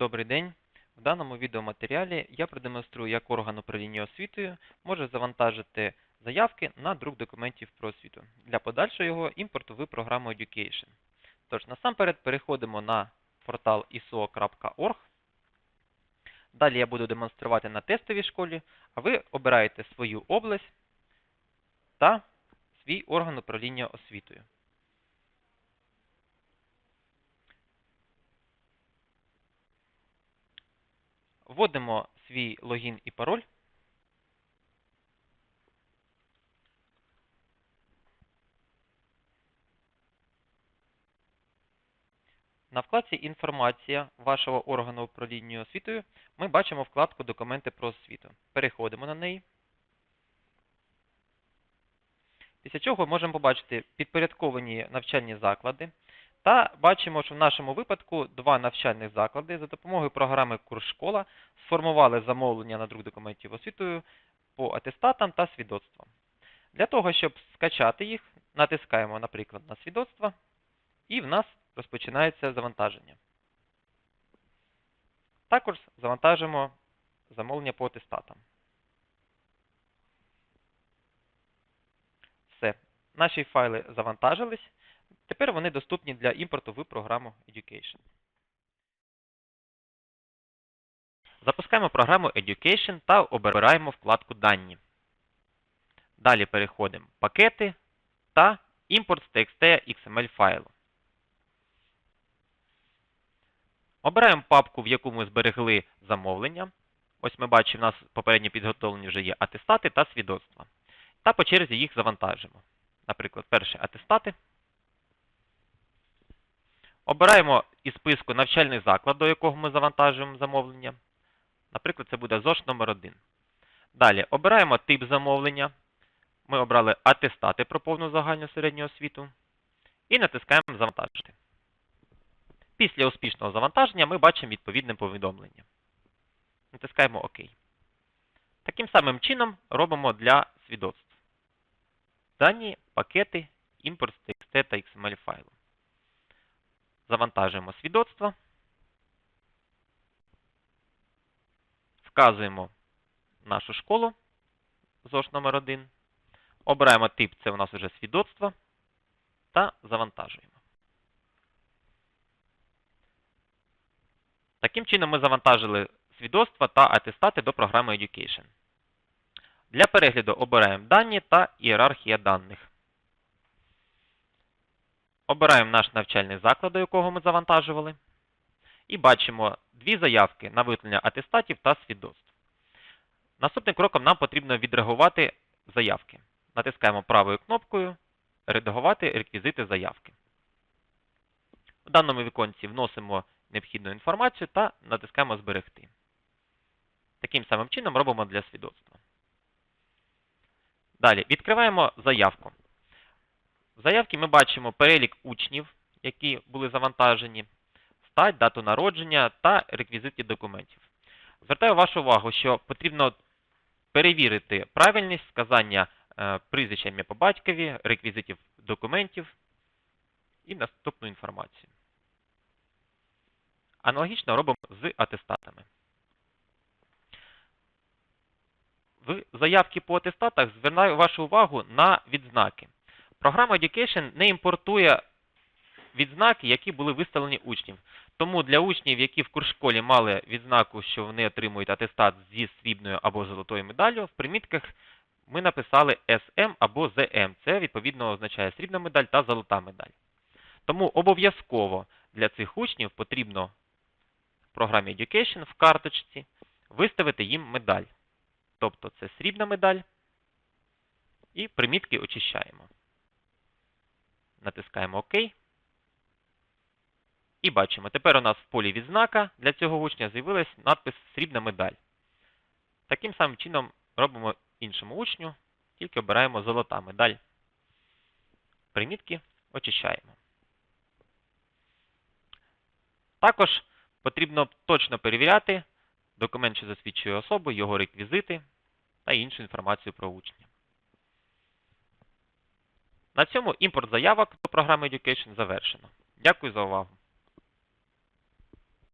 Добрий день. В даному відеоматеріалі я продемонструю, як орган управління освітою може завантажити заявки на друк документів про освіту для подальшого його імпорту в програму Education. Тож, насамперед переходимо на портал iso.org. Далі я буду демонструвати на тестовій школі, а ви обираєте свою область та свій орган управління освітою. Вводимо свій логін і пароль. На вкладці Інформація вашого органу управління освітою ми бачимо вкладку Документи про освіту. Переходимо на неї. Після чого можемо побачити підпорядковані навчальні заклади. Та бачимо, що в нашому випадку два навчальних заклади за допомогою програми Курс-школа сформували замовлення на друк документів освітою по атестатам та свідоцтвам. Для того, щоб скачати їх, натискаємо, наприклад, на свідоцтва, і в нас розпочинається завантаження. Також завантажимо замовлення по атестатам. Все. Наші файли завантажились. Тепер вони доступні для імпорту в програму Education. Запускаємо програму Education та обираємо вкладку Дані. Далі переходимо в Пакети та Імпорт з TXT XML файлу. Обираємо папку, в яку ми зберегли замовлення. Ось ми бачимо, у нас попередньо підготовлені вже є атестати та свідоцтва. Та по черзі їх завантажимо. Наприклад, перше атестати. Обираємо із списку навчальний заклад, до якого ми завантажуємо замовлення. Наприклад, це буде ЗОЖ номер 1 Далі обираємо тип замовлення. Ми обрали атестати про повну загальну середню освіту. І натискаємо Завантажити. Після успішного завантаження ми бачимо відповідне повідомлення. Натискаємо ОК. Таким самим чином робимо для свідоцтв. Дані, пакети, імпорт з TXT та XML файлу. Завантажуємо свідоцтво. Вказуємо нашу школу ЗОЖ номер 1 Обираємо тип, це у нас вже свідоцтво. Та завантажуємо. Таким чином ми завантажили свідоцтва та атестати до програми Education. Для перегляду обираємо дані та ієрархія даних. Обираємо наш навчальний заклад, до якого ми завантажували. І бачимо дві заявки на виявлення атестатів та свідоцтв. Наступним кроком нам потрібно відредагувати заявки. Натискаємо правою кнопкою Редагувати реквізити заявки. В даному віконці вносимо необхідну інформацію та натискаємо Зберегти. Таким самим чином робимо для свідоцтва. Далі відкриваємо заявку. В заявці ми бачимо перелік учнів, які були завантажені, стать, дату народження та реквізити документів. Звертаю вашу увагу, що потрібно перевірити правильність сказання е, прізвища ім'я по батькові, реквізитів документів і наступну інформацію. Аналогічно робимо з атестатами. В заявці по атестатах звертаю вашу увагу на відзнаки. Програма Education не імпортує відзнаки, які були виставлені учнів. Тому для учнів, які в куршколі мали відзнаку, що вони отримують атестат зі срібною або золотою медаллю, в примітках ми написали SM або ZM. Це відповідно означає срібна медаль та золота медаль. Тому обов'язково для цих учнів потрібно в програмі Education в карточці виставити їм медаль. Тобто це срібна медаль. І примітки очищаємо. Натискаємо ОК. І бачимо, тепер у нас в полі відзнака для цього учня з'явилась надпис Срібна медаль. Таким самим чином робимо іншому учню, тільки обираємо золота медаль. Примітки очищаємо. Також потрібно точно перевіряти документ, що засвідчує особу, його реквізити та іншу інформацію про учня. На цьому імпорт заявок до програми Education завершено. Дякую за увагу.